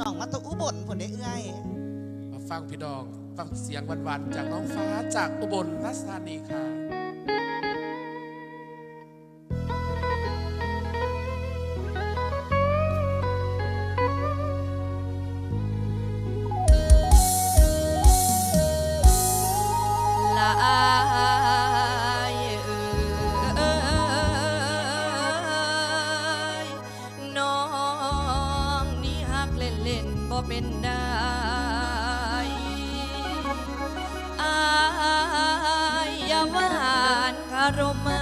น้องมาตอุบลผลได้เอื้อยมาฟังพี่ดอง ฟังเสียงหวานๆจากน้องฟ้าจากอุบลรัชธานีค่ะารมณ์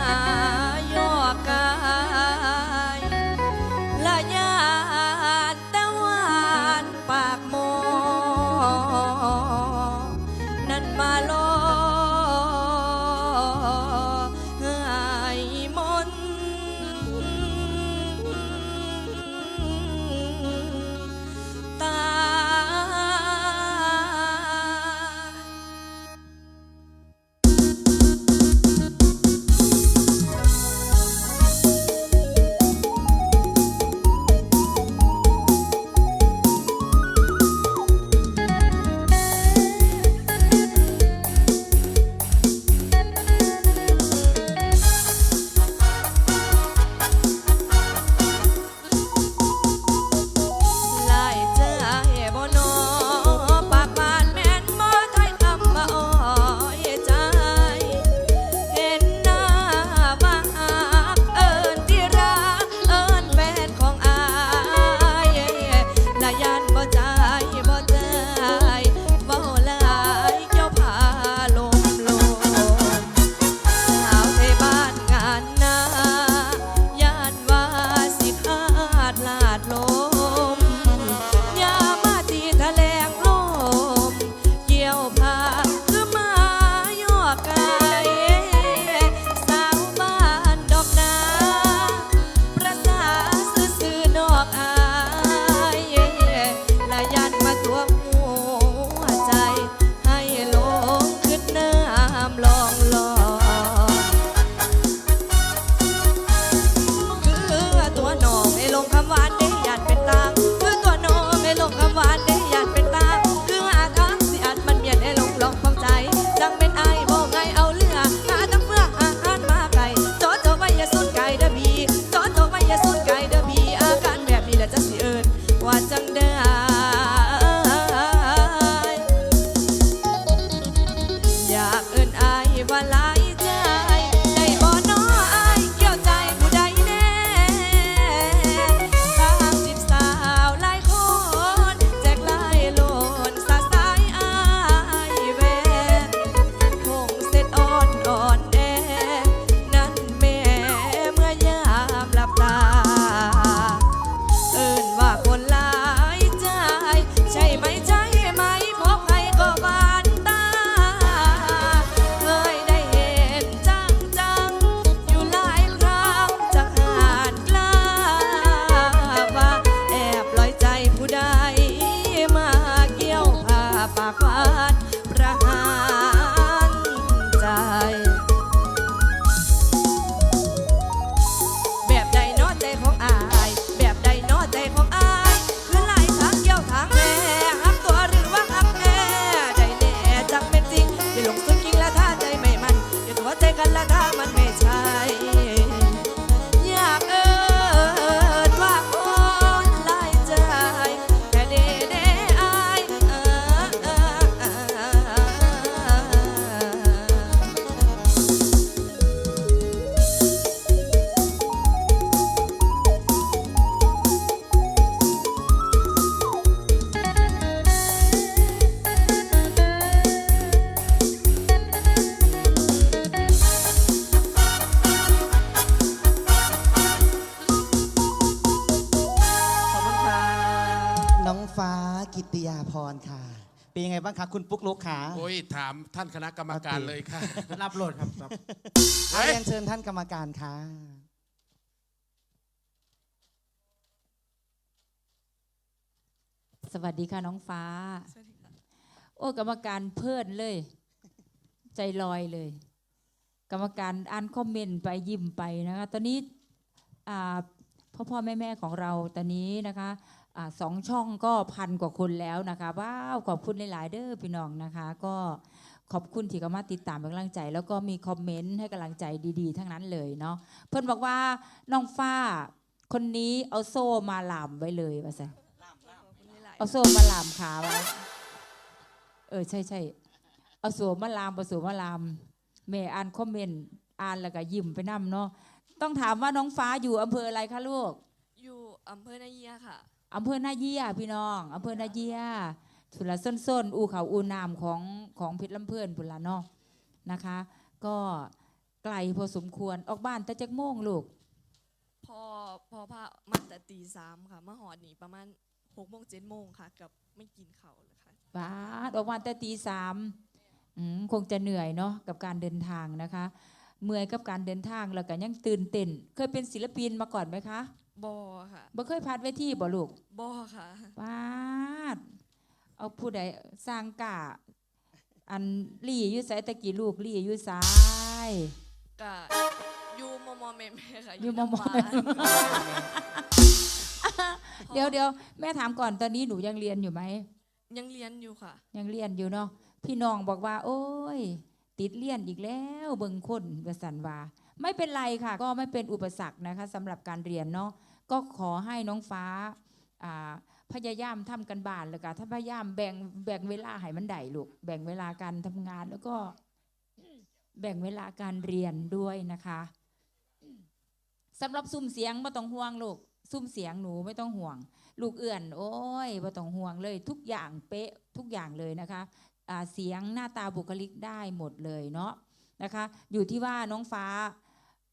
พรค่ะ เป็นยังไงบ้างคะคุณปุ๊กลุกขาโอ้ยถามท่านคณะกรรมการเลยค่ะ รับโหลดครับครับเรียนเชิญท่านกรรมการค่ะ สวัสดีค่ะน้องฟ้า โอ้กรรมการเพื่อนเลย ใจลอยเลย กรรมการอ่านคอมเมนต์ไปยิ้มไปนะคะ ตอนนี้อ่า พ่อพ่อแม่แม่ของเราตอนนี้นะคะสองช่องก็พันกว่าคนแล้วนะคะว้าวขอบคุณหลายๆเด้อพี่น้องนะคะ ก็ขอบคุณที่กมาติดตามเป็นกำลังใจ แล้วก็มีคอมเมนต์ให้กำลังใจดีๆ ทั้งนั้นเลยเนาะเพื่อนบอกว่าน้องฝ้าคนนี้เอาโซ่มาหลามไว้เลยว่าไงเอาโซ่มาหลามขาไว้เออใช่ใช่เอาโซ่มาลามเอาโซ่มาหลามแม่อ่านคอมเมนต์อ่านแล้วก็ยิ้มไปนั่มเนาะ ต้องถามว่าน้องฟ้าอยู่อำเภออะไรคะลูก อยู่อำเภอนาเยียค่ะ อำเภอนาเยียพี่น้องอำเภอนาเยียสุดละส้นๆอูเขาอูนามของของเพชรลำเพื่อนพุ่นละเนาะนะคะ ก็ไกลพอสมควรออกบ้านแต่จักโมงลูก พอพอพามาแต่ตีสามค่ะมาหอดนี่ประมาณหกโมงเจ็ดโมงค่ะ กับไม่กินเขาวเลยค่ะ บ้าดออกมาแต่ตีสามอืมคงจะเหนื่อยเนาะกับการเดินทางนะคะ เมื่อยกับการเดินทางแล้วก็ยังตื่นเต้นเคยเป็นศิลปินมาก่อนไหมคะบอค่ะบ่เคยพัดเวทีบ่ลูกบอค่ะบ้าดเอาผู้ใดสร้างกาอันลี่อยู่ไสตะกี้ลูกลี่อยู่ซ้ายกะอยู่มอมอแม่แม่ค่ะอยู่มอมอน้ำหวานเดี๋ยวเดี๋ยวแม่ถามก่อนตอนนี้หนูยังเรียนอยู่ไหมยังเรียนอยู่ค่ะ ยังเรียนอยู่เนาะพี่น้องบอกว่า โอ้ย ติดเรียนอีกแล้วเบิงคนว่าสันว่าไม่เป็นไรค่ะ ก็ไม่เป็นอุปสรรคนะคะสำหรับการเรียนเนาะก็ขอให้น้องฟ้าพยายามทำกันบ้านแล้วก็ถ้าพยายามแบ่งแบ่งเวลาให้มันได้ลูกแบ่งเวลาการทำงานแล้วก็แบ่งเวลาการเรียนด้วยนะคะสำหรับซุ้มเสียงไม่ต้องห่วงลูกซุ้มเสียงหนูไม่ต้องห่วง ลูกเอื่อน โอ้ยไม่ต้องห่วงเลย ทุกอย่างเป๊ะทุกอย่างเลยนะคะ เสียงหน้าตาบุคลิกได้หมดเลยเนาะนะคะ อยู่ที่ว่าน้องฟ้า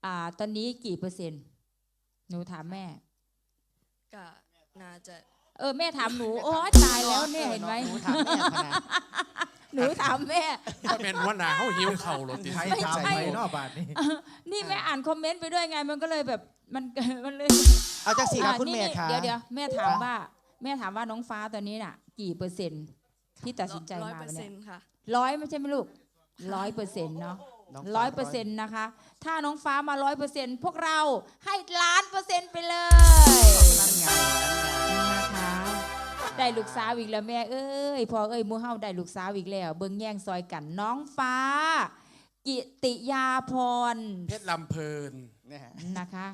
อ่าตอนนี้กี่เปอร์เซ็นต์หนูถามแม่กะน่าจะเออแม่ถามหนูโอ้ยตายแล้วเนี่ยเห็นไหมหนูถามแม่พะนะหนูถามแม่ก็เป็นว่าหนาเขาหิวเข่าหรอติใครถามไปเนอกบ้านนี่นี่แม่อ่านคอมเมนต์ไปด้วยไงมันก็เลยแบบมันมันเลยเอาจังสีครับอ่าคุณแม่นี่ค่ะเดี๋ยวเดี๋ยวแม่ถามว่า แม่ถามว่าน้องฟ้าตอนนี้น่ะ กี่เปอร์เซ็นต์ ที่ตัดสินใจร้อยมาเปอร์เนี่เซ็ยนต์ค่ะ ร้อยไม่ใช่ไหมลูกร้อยเปอร์เซ็นต์เนาะน้งร้อยเปอร์เซ็นต์นะคะ ถ้าน้องฟ้ามาร้อยเปอร์เซ็นต์พวกเราให้ล้านเปอร์เซ็นต์ไปเลยนั่นไงนั่นไงนะคะได้ลูกสาวอีกแล้วแม่เอ้ยพอเอ้ยหมูเฮาได้ลูกสาวอีกแล้ว เบิ่งแย่งซอยกันน้องฟ้า กิติยาพร เพชรลำเพลินเนี่ยนะคะ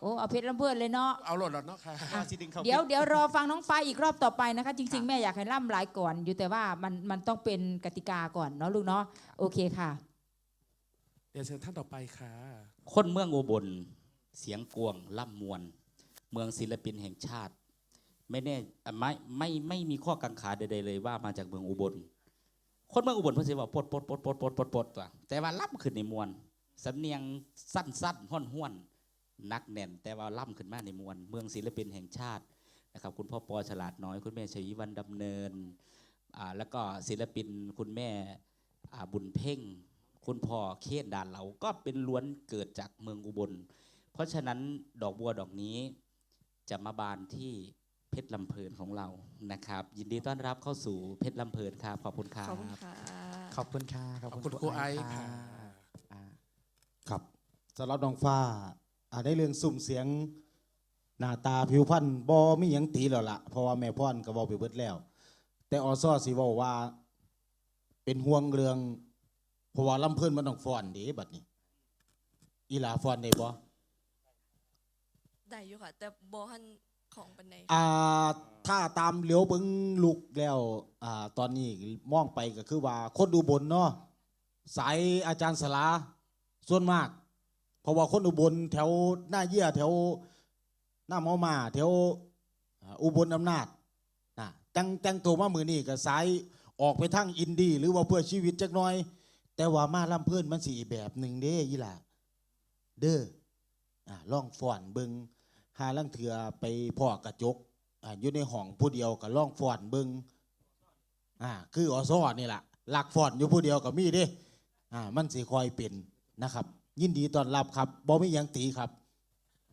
โอ้เอาเพชรลำเพื่อนเลยเนาะ เอาโหลดแล้วเนาะค่ะเอาสิดึงเขาเดี๋ยวเดี๋ยวรอฟังน้องฟ้าอีกรอบต่อไปนะคะ จริง ๆ แม่อยากให้ล่ำหลายก่อน อยู่แต่ว่ามันมันต้องเป็นกติกาก่อนเนาะลูกเนาะโอเคค่ะ เดี๋ยวเชิญท่านต่อไปค่ะคนเมืองอุบลเสียงกวงล่ำมวลเมืองศิลปินแห่งชาติ ไม่แน่อะไม่ไม่ไม่มีข้อกังขาใดๆเลยว่ามาจากเมืองอุบล คนเมืองอุบลเพิ่นสิว่าปดปดปดปดปดปดปดว่ะแต่ว่าล่ำขึ้นในมวลสำเนียงสั้นสั้นห้อนห้วน นักแน่น แต่ว่าล่ำขึ้นมาในมวลเมืองศิลปินแห่งชาตินะครับคุณพ่อปอฉลาดน้อย คุณแม่ชวีวันดำเนินอ่าแล้วก็ศิลปินคุณแม่อ่าบุญเพ่ง คุณพ่อเคสด่านเหลาก็เป็นล้วนเกิดจากเมืองอุบล เพราะฉะนั้นดอกบัวดอกนี้จะมาบานที่เพชรลำเพลินของเรานะครับ ยินดีต้อนรับเข้าสู่เพชรลำเพลินครับขอบคุณครัขอบคุณบค่ะขอบคุณค่ะขอบคุณครูไอซ์ค่ะอ่าครับสำหรับน้องฟ้า อ่าได้เรื่องสุ่มเสียงหน้าตาผิวพรรณบ่มีหยังตีแล้วล่ะเพราะว่าแม่พ่อนก็เว้าไปเบิดแล้ว แต่อซอสิเว้าว่า เป็นห่วงเรื่องเพราะว่าลำเพิ่นมันต้องฟ้อนเดีบัดนี้ อีหลาฟ้อนได้บ่ได้อยู่ค่ะ แต่บอหันของปันไดอ่าถ้าตามเหลียวเบิงลุกแล้วอ่าตอนนี้มองไปก็คือว่าคนอุบลเนาะสายอาจารย์สลาส่วนมาก เพราะว่าคนอุบลแถวหน้าเยี่ยแถวหน้าเมามาแถวอุบลอำนาจนะจังจังตัวมามือนี่ก็สายออกไปทางอินดี้หรือว่าเพื่อชีวิตจักน่อย แต่ว่ามาลำเพื่อนมันสีแบบหนึ่งเด้ยี่หล่ะเด้ออ่าล่องฟอนเบิงหาลังเถือไปพ่อกระจกอ่าอยู่ในห้องผู้เดียวก็ล่องฟอนเบิงอ่าคืออสอนี่แหละหลักฟอนอยู่ผู้เดียวก็มีเด้อ่ามันสิคอยเป็นนะครับ ยินดีต้อนรับครับบ่มีหยังตีครับ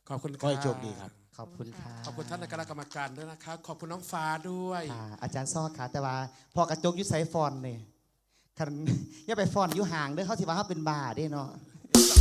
ขอบคุณขอให้โชคดีครับ ขอบคุณค่ะขอบคุณท่านคณะกรรมการด้วยนะคะ ขอบคุณน้องฟ้าด้วย ค่ะอาจารย์ซอกค่ะแต่ว่าพอกระจกอยุไซฟอนเนี่ยคัน อย่าไปฟอนอยู่ห่างเด้อเขาสิว่าเขาเป็นบาเด้เนาะ